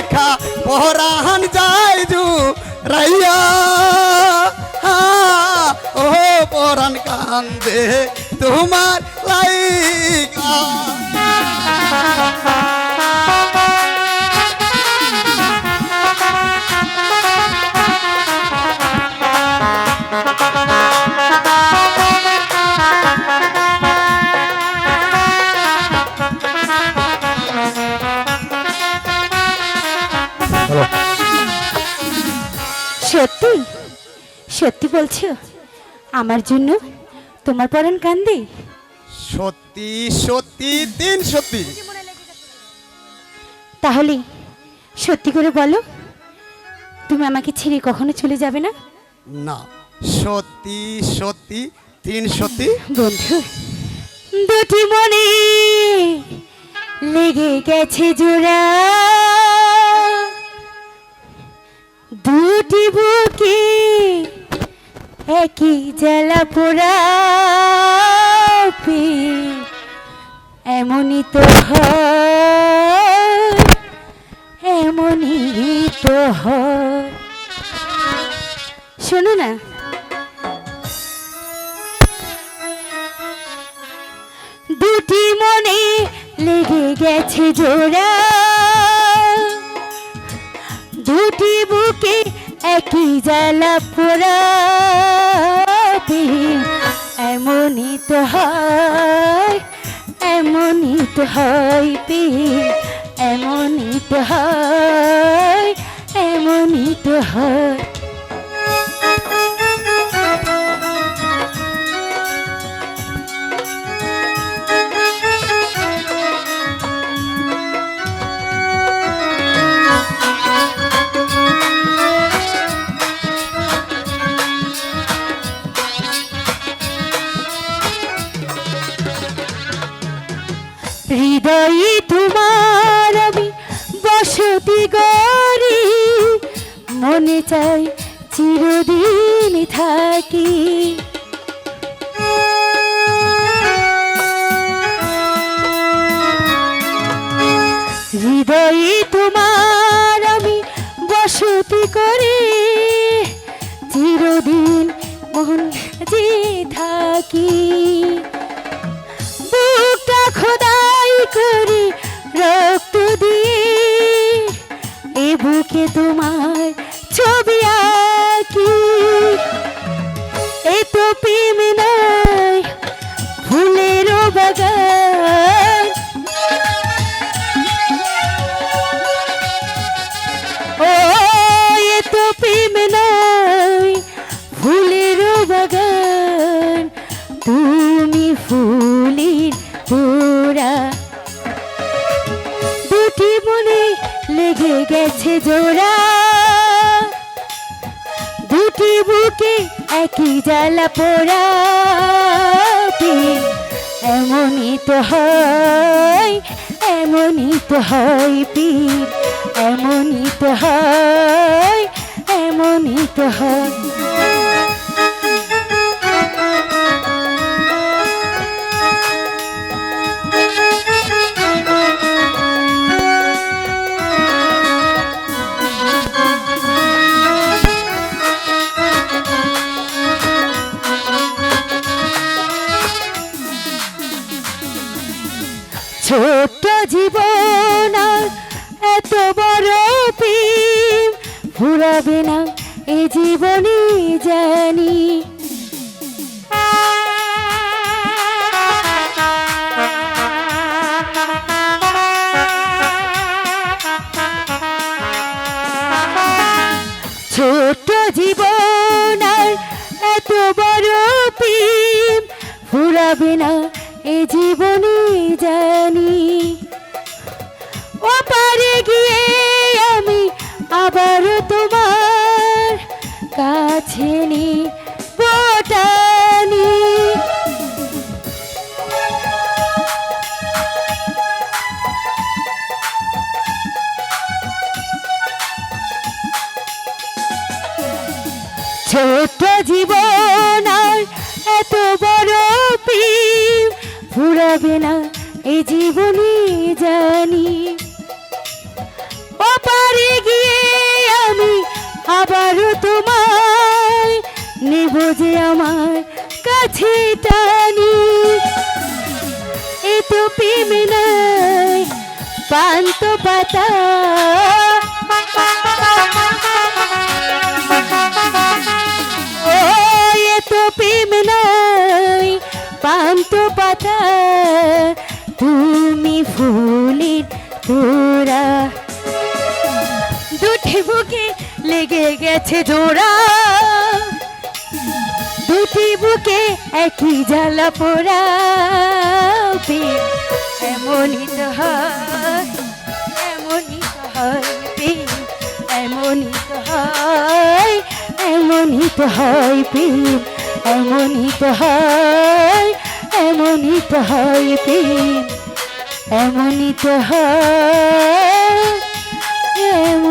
দেখা পহরাহান যায় জু রাইয়া ও পরান কান্দে তোমার লাইকা সত্যি? সত্যি বলছো? আমার জন্য তোমার পরাণ কান্দে? সত্যি সত্যি তিন সত্যি। তাহলে সত্যি করে বলো তুমি আমাকে ছেড়ে কখনো চলে যাবে না? না সত্যি সত্যি তিন সত্যি। বন্ধু দুটি মনে লেগে গেছে জোড়া। দুটি বুকে একই জ্বালা পোড়া এমনই তো এমনই তো শোনো না। দুটি মনে লেগে গেছে জোড়া। দুটি বুকে একই জ্বালা পোড়া এমনই তো হয়, এমনই তো হয় পি এমনই তো হয়, এমনই তো হয়। হৃদয়ে তোমার আমি বসতি গরি মনে চাই চিরদিন থাকি। হৃদয়ে তোমার আমি বসতি করে। চিরদিন মন যে থাকি। বুকটা খোদাই বুকে তোমার ছবি আঁকি। এ তো প্রেম নয়, ফুলেরও বাগান। ও, এ প্রেম নয়, ফুলেরও বাগান। তুমি একই জ্বালা পোড়া এমনই তো হয়, এমনই তো হয় পীর, এমনই তো হয়, এমনই তো হয়। ছোট্ট জীবন এত বড় প্রেম ফুরাবে না এ জীবনে জানি। ছোট্ট জীবন এত বড় প্রেম ফুরাবে না এ জীবনে জানি ও পারে গিয়ে আমি আবার তোমার কাছে নি বটানি ছোট জীবন আর এত বড় ফুরাবে না এই জীবনে জানি। ওপারে গিয়ে আমি আবার তোমায় নেব যে আমার কাছে টানি। এ তো প্রেম নাই, পান্ত পাতা। ও, এ তো প্রেম নাই। পান্ত পাতা, তুমি ফুলের তোরা দুটি বুকে লেগে গেছে জোড়া। দুটি বুকে একই জ্বালা পোড়া। এমনই তো হয়, এমনই তো হয় এমনই তো হয়, এমনই তো হয় এমনই তাহাই এমনই তাহাই প্রেম এমনই তাহাই এমন